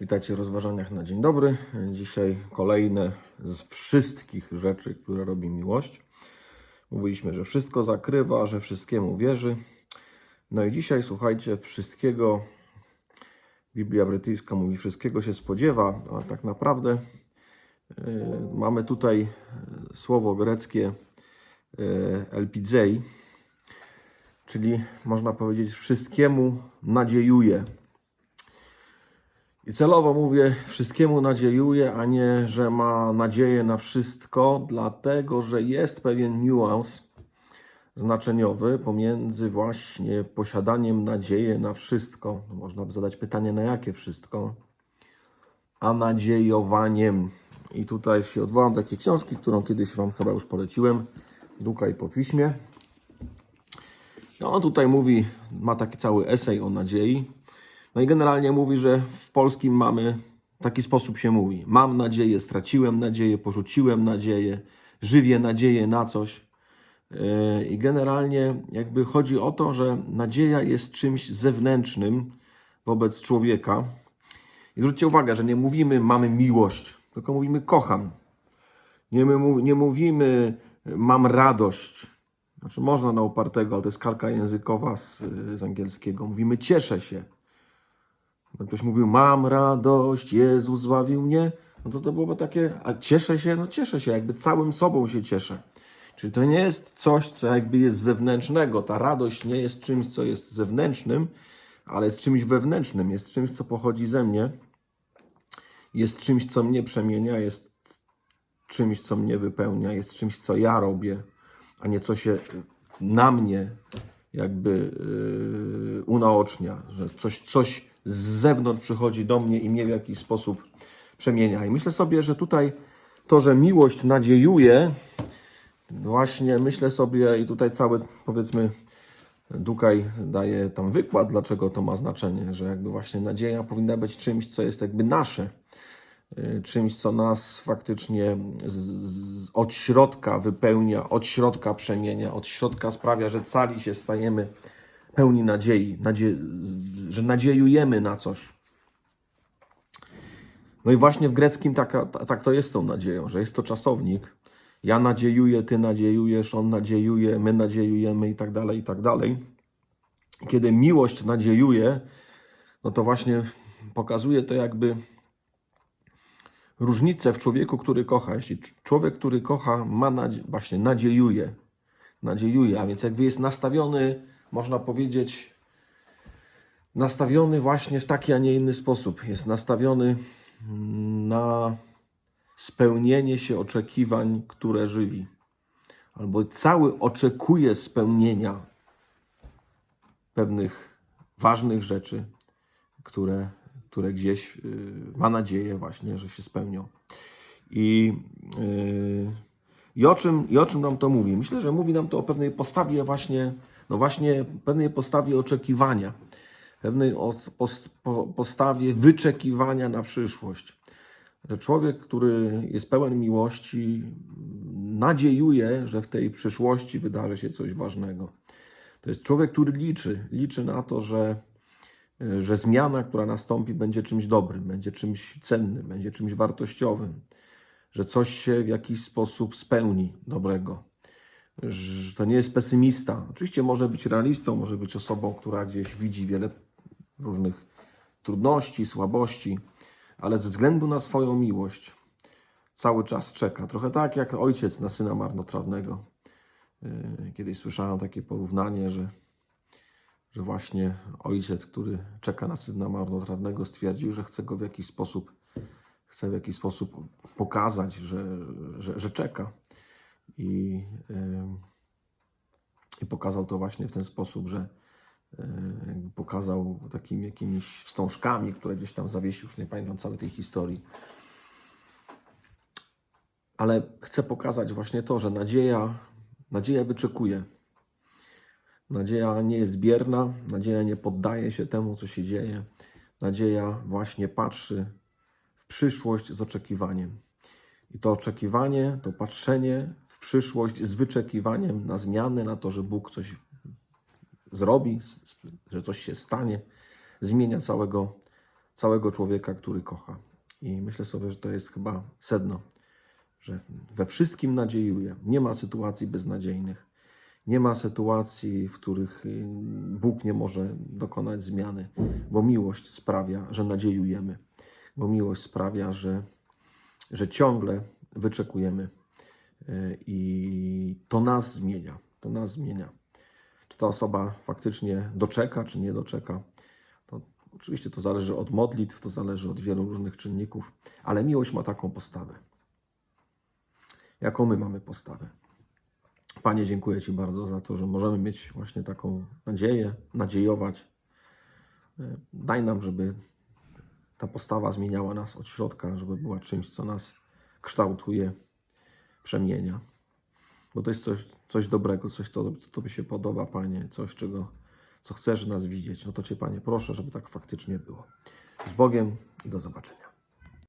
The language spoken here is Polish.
Witajcie w rozważaniach na dzień dobry. Dzisiaj kolejne z wszystkich rzeczy, które robi miłość. Mówiliśmy, że wszystko zakrywa, że wszystkiemu wierzy. No i dzisiaj słuchajcie, wszystkiego Biblia brytyjska mówi, wszystkiego się spodziewa, a tak naprawdę y, mamy tutaj y, słowo greckie y, elpizei, czyli można powiedzieć wszystkiemu nadziejuje. I celowo mówię, wszystkiemu nadziejuję, a nie, że ma nadzieję na wszystko, dlatego że jest pewien niuans znaczeniowy pomiędzy właśnie posiadaniem nadziei na wszystko. No, Można by zadać pytanie, na jakie wszystko, a nadziejowaniem. I tutaj się odwołam do takiej książki, którą kiedyś Wam chyba już poleciłem, Duka i po piśmie. No, on tutaj mówi, ma taki cały esej o nadziei. No i generalnie mówi, że w polskim mamy taki sposób się mówi. Mam nadzieję, straciłem nadzieję, porzuciłem nadzieję, żywię nadzieję na coś. Yy, I generalnie jakby chodzi o to, że nadzieja jest czymś zewnętrznym wobec człowieka. I zwróćcie uwagę, że nie mówimy mamy miłość, tylko mówimy kocham. Nie, my, nie mówimy mam radość. Znaczy można na upartego, ale to jest kalka językowa z, z angielskiego. Mówimy cieszę się. Jak ktoś mówił, mam radość, Jezus zbawił mnie, no to to byłoby takie, a cieszę się, no cieszę się, jakby całym sobą się cieszę. Czyli to nie jest coś, co jakby jest zewnętrznego. Ta radość nie jest czymś, co jest zewnętrznym, ale jest czymś wewnętrznym, jest czymś, co pochodzi ze mnie, jest czymś, co mnie przemienia, jest czymś, co mnie wypełnia, jest czymś, co ja robię, a nie co się na mnie jakby yy, unaocznia, że coś, coś z zewnątrz przychodzi do mnie i mnie w jakiś sposób przemienia. I myślę sobie, że tutaj to, że miłość nadziejuje, właśnie myślę sobie i tutaj cały powiedzmy Dukaj daje tam wykład, dlaczego to ma znaczenie, że jakby właśnie nadzieja powinna być czymś, co jest jakby nasze, y, czymś, co nas faktycznie z, z, od środka wypełnia, od środka przemienia, od środka sprawia, że cali się stajemy pełni nadziei, nadzie, że nadziejujemy na coś. No i właśnie w greckim taka, ta- tak to jest tą nadzieją, że jest to czasownik. Ja nadziejuję, ty nadziejujesz, on nadziejuje, my nadziejujemy i tak dalej, i tak dalej. Kiedy miłość nadziejuje, no to właśnie pokazuje to jakby różnicę w człowieku, który kocha. Jeśli cz- człowiek, który kocha, ma nadzie- właśnie nadziejuje, nadziejuje, a więc jakby jest nastawiony, można powiedzieć, nastawiony właśnie w taki, a nie inny sposób. Jest nastawiony na spełnienie się oczekiwań, które żywi. Albo cały oczekuje spełnienia pewnych ważnych rzeczy, które, które gdzieś y, ma nadzieję właśnie, że się spełnią. I, y, i, o czym, I o czym nam to mówi? Myślę, że mówi nam to o pewnej postawie właśnie, no właśnie pewnej postawie oczekiwania, pewnej os- pos, po, postawie wyczekiwania na przyszłość. Że człowiek, który jest pełen miłości, nadziejuje, że w tej przyszłości wydarzy się coś ważnego. To jest człowiek, który liczy, liczy na to, że, że zmiana, która nastąpi, będzie czymś dobrym, będzie czymś cennym, będzie czymś wartościowym, że coś się w jakiś sposób spełni dobrego. Że to nie jest pesymista. Oczywiście może być realistą, może być osobą, która gdzieś widzi wiele różnych trudności, słabości, ale ze względu na swoją miłość cały czas czeka. Trochę tak jak ojciec na syna marnotrawnego. Yy, Kiedyś słyszałem takie porównanie, że, że właśnie ojciec, który czeka na syna marnotrawnego, stwierdził, że chce go w jakiś sposób, chce w jakiś sposób pokazać, że, że, że czeka. I, yy, I pokazał to właśnie w ten sposób, że pokazał takimi jakimiś wstążkami, które gdzieś tam zawiesił, już nie pamiętam całej tej historii. Ale chcę pokazać właśnie to, że nadzieja, nadzieja wyczekuje. Nadzieja nie jest bierna, nadzieja nie poddaje się temu, co się dzieje. Nadzieja właśnie patrzy w przyszłość z oczekiwaniem. I to oczekiwanie, to patrzenie w przyszłość z wyczekiwaniem na zmiany, na to, że Bóg coś zrobi, że coś się stanie, zmienia całego, całego człowieka, który kocha. I myślę sobie, że to jest chyba sedno, że we wszystkim nadziejuje. Nie ma sytuacji beznadziejnych. Nie ma sytuacji, w których y, Bóg nie może dokonać zmiany, bo miłość sprawia, że nadziejujemy, bo miłość sprawia, że, że ciągle wyczekujemy y, i to nas zmienia. To nas zmienia. Ta osoba faktycznie doczeka, czy nie doczeka, to oczywiście to zależy od modlitw, to zależy od wielu różnych czynników, ale miłość ma taką postawę. Jaką my mamy postawę? Panie, dziękuję Ci bardzo za to, że możemy mieć właśnie taką nadzieję, nadziejować. E, Daj nam, żeby ta postawa zmieniała nas od środka, żeby była czymś, co nas kształtuje, przemienia. Bo to jest coś, coś dobrego, coś, co co Tobie się podoba, Panie, coś, czego, co chcesz nas widzieć. No to Cię, Panie, proszę, żeby tak faktycznie było. Z Bogiem i do zobaczenia.